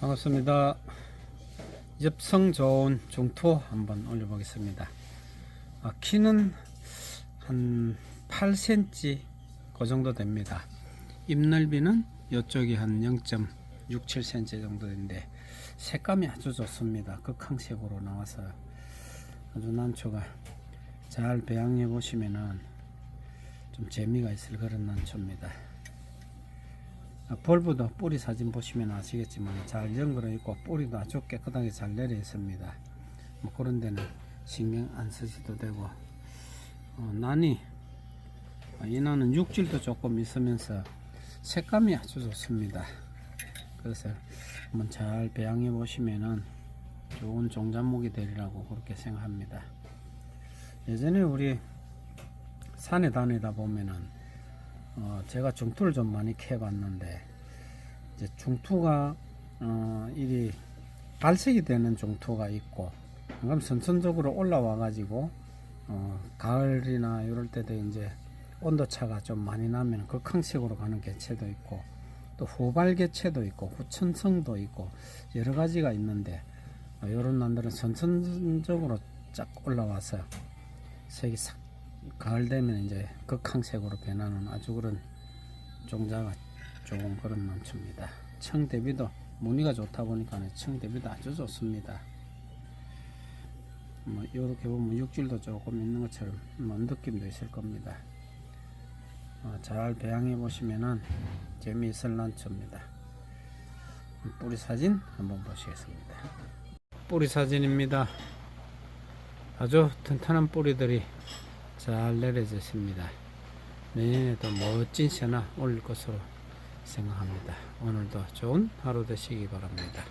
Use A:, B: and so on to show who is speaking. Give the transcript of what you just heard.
A: 반갑습니다. 엽성 좋은 중토 한번 올려보겠습니다. 아, 키는 한 8cm 그 정도 됩니다. 잎 넓이는 이쪽이 한 0.67cm 정도 되는데 색감이 아주 좋습니다. 극황색으로 나와서 아주 난초가 잘 배양해 보시면은 좀 재미가 있을 그런 난초입니다. 아, 벌브도 뿌리 사진 보시면 아시겠지만 잘 연그러 있고 뿌리도 아주 깨끗하게 잘 내려 있습니다. 뭐 그런 데는 신경 안 쓰셔도 되고 어, 난이 아, 이 난은 육질도 조금 있으면서 색감이 아주 좋습니다. 그래서 한번 잘 배양해 보시면은 좋은 종잣목이 되리라고 그렇게 생각합니다. 예전에 우리 산에 다니다 보면은 어, 제가 중투를 좀 많이 캐봤는데 이제 중투가 어, 이리 발색이 되는 중투가 있고 그럼 선천적으로 올라와 가지고 어, 가을이나 이럴 때도 이제 온도차가 좀 많이 나면 극황색으로 가는 개체도 있고 또 후발 개체도 있고 후천성도 있고 여러 가지가 있는데 어, 이런 난들은 선천적으로 쫙 올라와서 색이 싹 가을 되면 이제 극황색으로 변하는 아주 그런 종자가 좋은 그런 난초입니다. 청 대비도 무늬가 좋다 보니까 청 대비도 아주 좋습니다. 뭐 이렇게 보면 육질도 조금 있는 것처럼 뭐 느낌도 있을 겁니다. 어, 잘 배양해 보시면은 재미있을 난초입니다. 뿌리 사진 한번 보시겠습니다. 뿌리 사진입니다. 아주 튼튼한 뿌리들이 잘 내려져 있습니다. 내년에도 멋진 새나 올릴 것으로 생각합니다. 오늘도 좋은 하루 되시기 바랍니다.